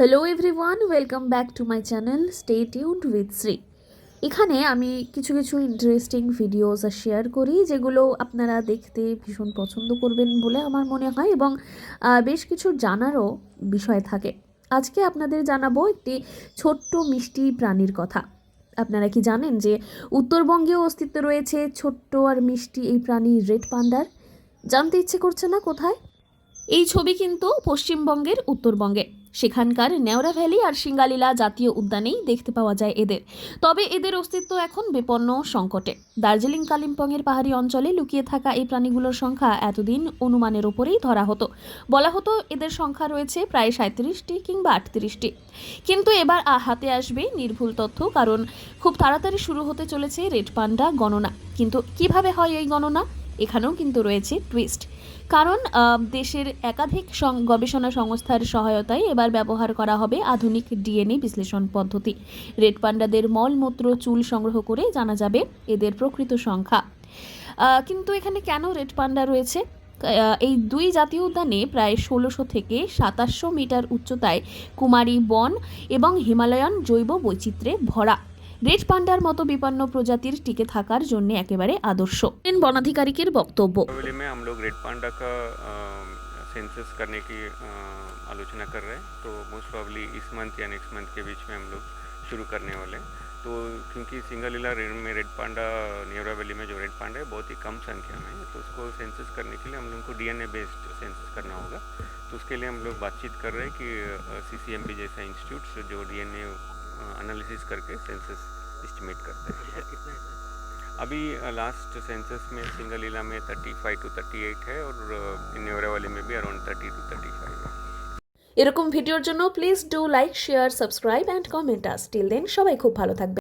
Hello everyone welcome back to my channel stay tuned with Shri এখানে আমি কিছু কিছু ইন্টারেস্টিং ভিডিওস শেয়ার করি, যেগুলো আপনারা দেখতে ভীষণ পছন্দ করবেন বলে আমার মনে হয় এবং বেশ কিছু জানারও বিষয় থাকে। আজকে আপনাদের জানাব একটি ছোট্ট মিষ্টি প্রাণীর কথা। আপনারা কি জানেন যে উত্তরবঙ্গেও অস্তিত্ব রয়েছে ছোট্ট আর মিষ্টি এই প্রাণী রেড পান্ডার? জানতে ইচ্ছে করছে না কোথায়? এই ছবি কিন্তু পশ্চিমবঙ্গের উত্তরবঙ্গে। সেখানকার নেওরা ভ্যালি আর সিঙ্গালীলা জাতীয় উদ্যানেই দেখতে পাওয়া যায় এদের। তবে এদের অস্তিত্ব এখন বিপন্ন সংকটে। দার্জিলিং কালিম্পংয়ের পাহাড়ি অঞ্চলে লুকিয়ে থাকা এই প্রাণীগুলোর সংখ্যা এতদিন অনুমানের ওপরেই ধরা হতো। বলা হতো এদের সংখ্যা রয়েছে প্রায় সাঁত্রিশটি কিংবা আটত্রিশটি। কিন্তু এবার হাতে আসবে নির্ভুল তথ্য, কারণ খুব তাড়াতাড়ি শুরু হতে চলেছে রেড পান্ডা গণনা। কিন্তু কীভাবে হয় এই গণনা? এখানেও কিন্তু রয়েছে টুইস্ট কারণ দেশের একাধিক গবেষণা সংস্থার সহায়তায় এবার ব্যবহার করা হবে আধুনিক ডিএনএ বিশ্লেষণ পদ্ধতি। রেড পান্ডাদের মলমূত্র, চুল সংগ্রহ করে জানা যাবে এদের প্রকৃত সংখ্যা। কিন্তু এখানে কেন রেড পান্ডা রয়েছে? এই দুই জাতীয় উদ্যানে প্রায় ষোলোশো থেকে সাতাশশো মিটার উচ্চতায় কুমারী বন এবং হিমালয়ান জৈব বৈচিত্র্যে ভরা। রেড পান্ডার মতো বিপন্ন প্রজাতির টিকে থাকার জন্য একেবারে আদর্শ বনাধিকারিকের বক্তব্য हवेली में हम लोग रेड पांडा का सेंसस करने की अ, आलोचना कर रहे हैं तो मोस्ट प्रॉब्ली इस मंथ या नेक्स्ट मंथ के बीच में हम लोग शुरू करने वाले हैं तो क्योंकि सिंगलीला रेड में रेड पांडा नेवरा वैली में जो रेड पांडा है बहुत ही कम संख्या में है तो उसको सेंसस करने के लिए हम लोग को डीएनए बेस्ड सेंसस करना होगा तो उसके लिए हम लोग बातचीत कर रहे हैं कि सी जैसा इंस्टीट्यूट जो डीएनए एनालिसिस करके सेंसस एस्टिमेट करते हैं अभी लास्ट सेंसस में सिंगल इला में 35 टू 38 है और न्यूरा वाली में भी अराउंड 30 टू 35 है এরকম ভিডিওর জন্য please do like share subscribe and comment us till then সবাই খুব ভালো থাকবে